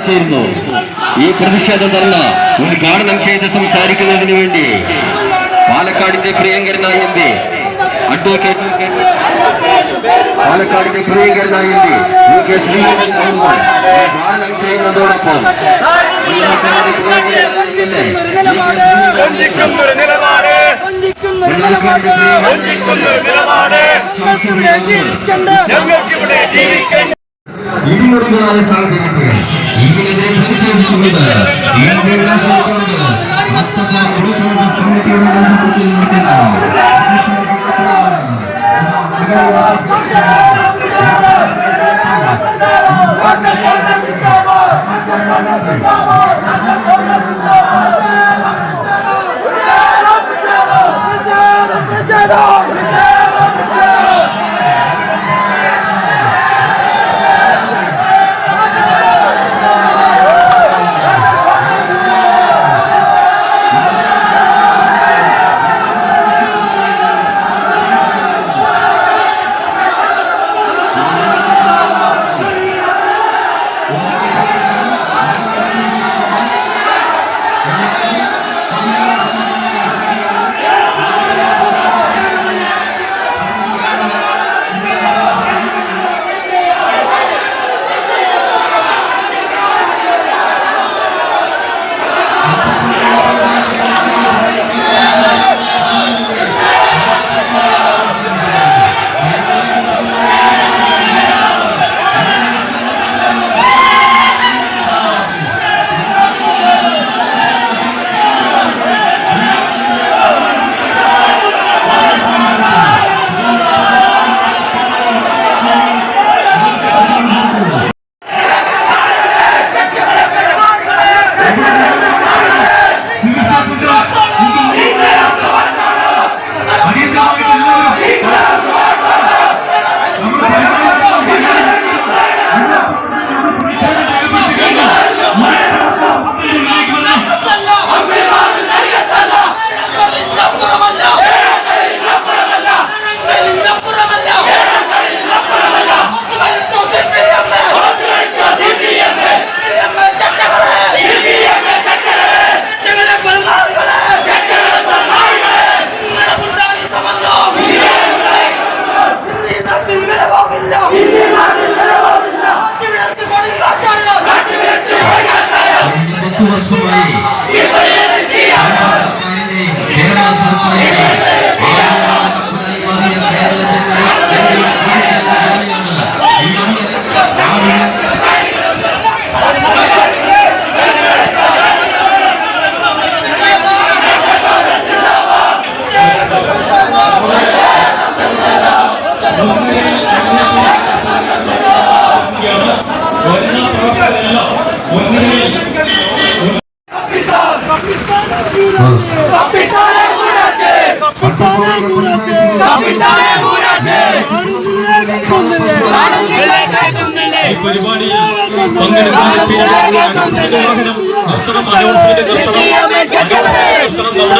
ചേരുന്നു ഈ പ്രതിഷേധ ധർണ ഉദ്ഘാടനം ചെയ്ത് സംസാരിക്കുന്നതിന് വേണ്ടി പാലക്കാടിന്റെ പ്രിയങ്കരനായ എം പി അഡ്വക്കേറ്റ് പാലക്കാടിന്റെ പ്രിയങ്കരനായ എം പി യു കെ അവറുകൾ ഉദ്ഘാടനം ചെയ്യുന്നതോടൊപ്പം 이민희들이 동시에 바랍니다.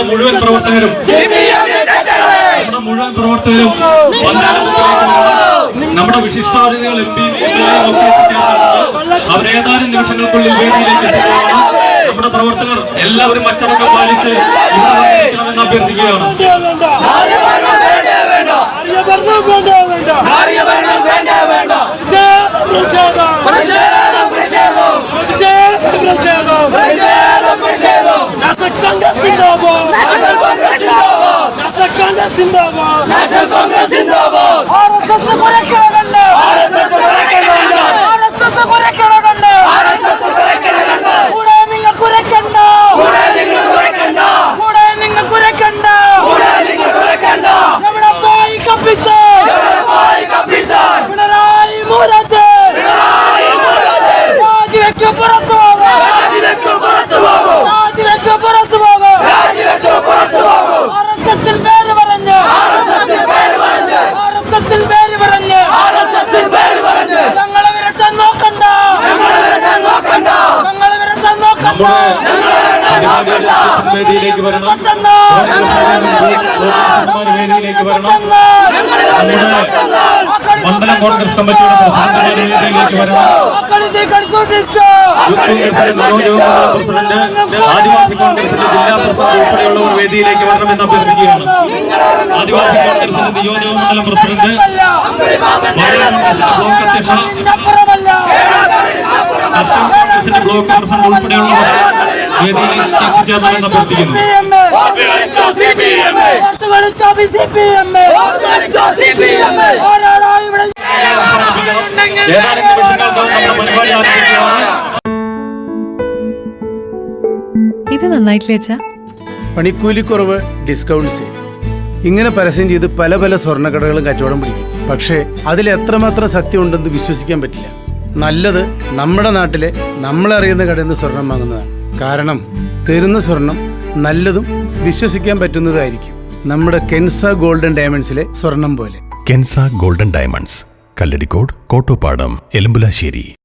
മുഴുവൻ പ്രവർത്തകരും മുഴുവൻ പ്രവർത്തകരും നമ്മുടെ വിശിഷ്ടാതിഥികൾ എം പി അവരേതാനും നിമിഷങ്ങൾക്കുള്ളിൽ വേദിയിലേക്ക് നമ്മുടെ പ്രവർത്തകർ എല്ലാവരും അച്ചടക്കം പാലിച്ച് ഇവിടെ അഭ്യർത്ഥിക്കുകയാണ്. പിണറായി വേദിയിലേക്ക് വരണം വേദിയിലേക്ക് വരണം മണ്ഡലം കോൺഗ്രസ് കമ്മിറ്റിയുടെ പ്രസിഡന്റ് വേദിയിലേക്ക് വരണം. പ്രസിഡന്റ് ആദിവാസി കോൺഗ്രസിന്റെ ജില്ലാ പ്രസിഡന്റ് ഉൾപ്പെടെയുള്ളവർ വേദിയിലേക്ക് വരണമെന്ന് അഭ്യർത്ഥിക്കുകയാണ്. ആദിവാസി കോൺഗ്രസിന്റെ നിയോജകമണ്ഡലം പ്രസിഡന്റ് മലയാള കോൺഗ്രസിന്റെ ബ്ലോക്ക് അധ്യക്ഷ കർഷക കോൺഗ്രസിന്റെ ഉൾപ്പെടെയുള്ള ഏതാനും നമ്മുടെ പരിപാടി ആരംഭിക്കുകയാണ് ഇത് നന്നായിട്ടില്ല അച്ഛാ? പണിക്കൂലിക്കുറവ് ഡിസ്കൗണ്ട് സെയിൽ ഇങ്ങനെ പരസ്യം ചെയ്ത് പല പല സ്വർണക്കടകളും കച്ചവടം പിടിക്കും. പക്ഷേ അതിൽ എത്രമാത്രം സത്യം ഉണ്ടെന്ന് വിശ്വസിക്കാൻ പറ്റില്ല. നല്ലത് നമ്മുടെ നാട്ടിലെ നമ്മളറിയുന്ന കടയിൽ നിന്ന് സ്വർണം വാങ്ങുന്നതാണ്. കാരണം തരുന്ന സ്വർണം നല്ലതും വിശ്വസിക്കാൻ പറ്റുന്നതായിരിക്കും. നമ്മുടെ കെൻസ ഗോൾഡൻ ഡയമണ്ട്സിലെ സ്വർണം പോലെ. Kensa golden diamonds Kalladikode Kottopadam Elambulassery.